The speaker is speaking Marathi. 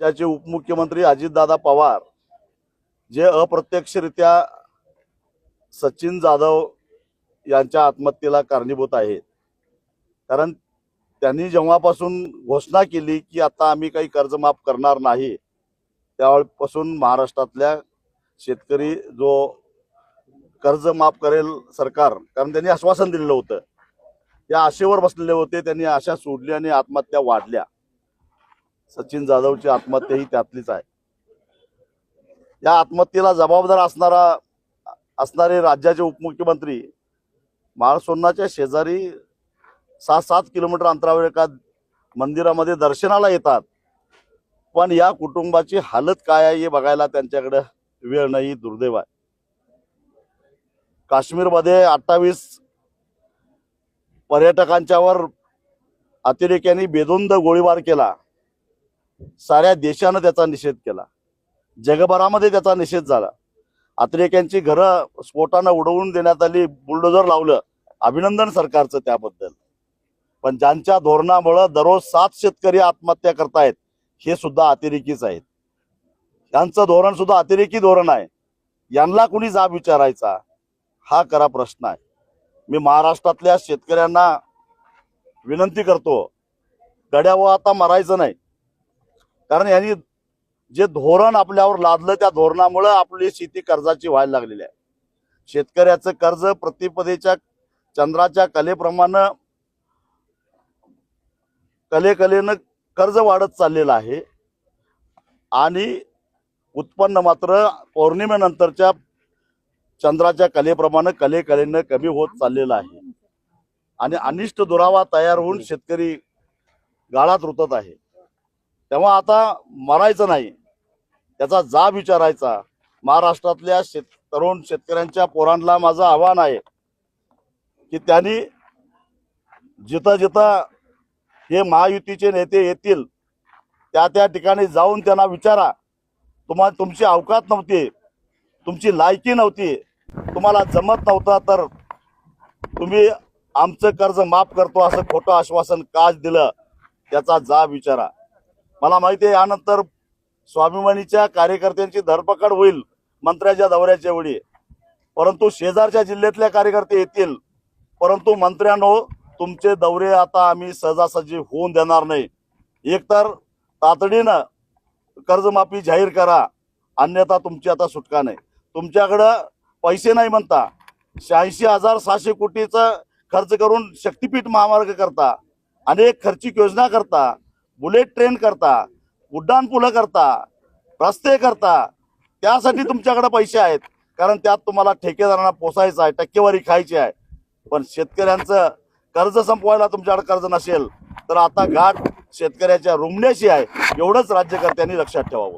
राज्याचे उपमुख्यमंत्री अजितदादा पवार जे अप्रत्यक्षरित्या सचिन जाधव यांच्या आत्महत्येला कारणीभूत आहेत. कारण त्यांनी जेव्हापासून घोषणा केली की आता आम्ही काही कर्ज माफ करणार नाही त्यावेळपासून महाराष्ट्रातल्या शेतकरी जो कर्ज माफ करेल सरकार कारण त्यांनी आश्वासन दिलेलं होतं. त्या आशेवर बसलेले होते त्यांनी आशा सोडली आणि आत्महत्या वाढल्या. सचिन जाधवची आत्महत्या ही त्यातलीच आहे. या आत्महत्येला जबाबदार असणारा असणारे राज्याचे उपमुख्यमंत्री महाळसोन्नाच्या शेजारी सहा सात किलोमीटर अंतरावर एका मंदिरामध्ये दर्शनाला येतात. पण या कुटुंबाची हालत काय आहे हे बघायला त्यांच्याकडे वेळ नाही दुर्दैव आहे. काश्मीरमध्ये अठ्ठावीस पर्यटकांच्यावर अतिरेक्यांनी बेदुंद गोळीबार केला. साऱ्या देशानं त्याचा निषेध केला. जगभरामध्ये त्याचा निषेध झाला. अतिरेक्यांची घरं स्फोटानं उडवून देण्यात आली बुलडोजर लावलं अभिनंदन सरकारचं त्याबद्दल. पण ज्यांच्या धोरणामुळं दररोज सात शेतकरी आत्महत्या करतायत हे सुद्धा अतिरेकीच आहेत. यांचं धोरण सुद्धा अतिरेकी धोरण आहे. यांना कुणी जाब विचारायचा? हा खरा प्रश्न आहे. मी महाराष्ट्रातल्या शेतकऱ्यांना विनंती करतो गड्यावर आता मरायचं नाही. कारण यांनी जे धोरण आपल्यावर लादलं त्या धोरणामुळं आपली शेती कर्जाची व्हायला लागलेली आहे. शेतकऱ्याचं कर्ज प्रतिपदेच्या चंद्राच्या कलेप्रमाणे कलेकलेनं कर्ज वाढत चाललेलं आहे. आणि उत्पन्न मात्र पौर्णिमेनंतरच्या चंद्राच्या कलेप्रमाणे कलेकलेनं कमी होत चाललेलं आहे. आणि अनिष्ट दुरावा तयार होऊन शेतकरी गाळात रुतत आहे. तेव्हा आता मरायचं नाही. त्याचा जाब विचारायचा. महाराष्ट्रातल्या शेत तरुण शेतकऱ्यांच्या पोरांना माझं आव्हान आहे की त्यांनी जिथं जिथं हे महायुतीचे नेते येतील त्या त्या ठिकाणी जाऊन त्यांना विचारा. तुम्हाला तुमची अवकात नव्हती. तुमची लायकी नव्हती. तुम्हाला जमत नव्हता तर तुम्ही आमचं कर्ज माफ करतो असं खोटं आश्वासन काच दिलं? त्याचा जाब विचारा. मला माहिती आहे यानंतर स्वाभिमानीच्या कार्यकर्त्यांची धरपकड होईल मंत्र्याच्या दौऱ्याच्या वेळी परंतु शेजारच्या जिल्ह्यातल्या कार्यकर्ते येतील. परंतु मंत्र्यांनो तुमचे दौरे आता आम्ही सहजासहजी होऊन देणार नाही. एकतर तातडीनं कर्जमाफी जाहीर करा अन्यथा तुमची आता सुटका नाही. तुमच्याकडं पैसे नाही म्हणता. शहाऐंशी हजार सहाशे कोटीचं खर्च करून शक्तीपीठ महामार्ग करता अनेक खर्चिक योजना करता बुलेट ट्रेन करता उड्डाणपुलं करता रस्ते करता त्यासाठी तुमच्याकडे पैसे आहेत. कारण त्यात तुम्हाला ठेकेदारांना पोसायचं आहे टक्केवारी खायची आहे. पण शेतकऱ्यांचं कर्ज संपवायला तुमच्याकडे कर्ज नसेल तर आता गाठ शेतकऱ्याच्या रुमण्याशी आहे. एवढंच राज्यकर्त्यांनी लक्षात ठेवावं.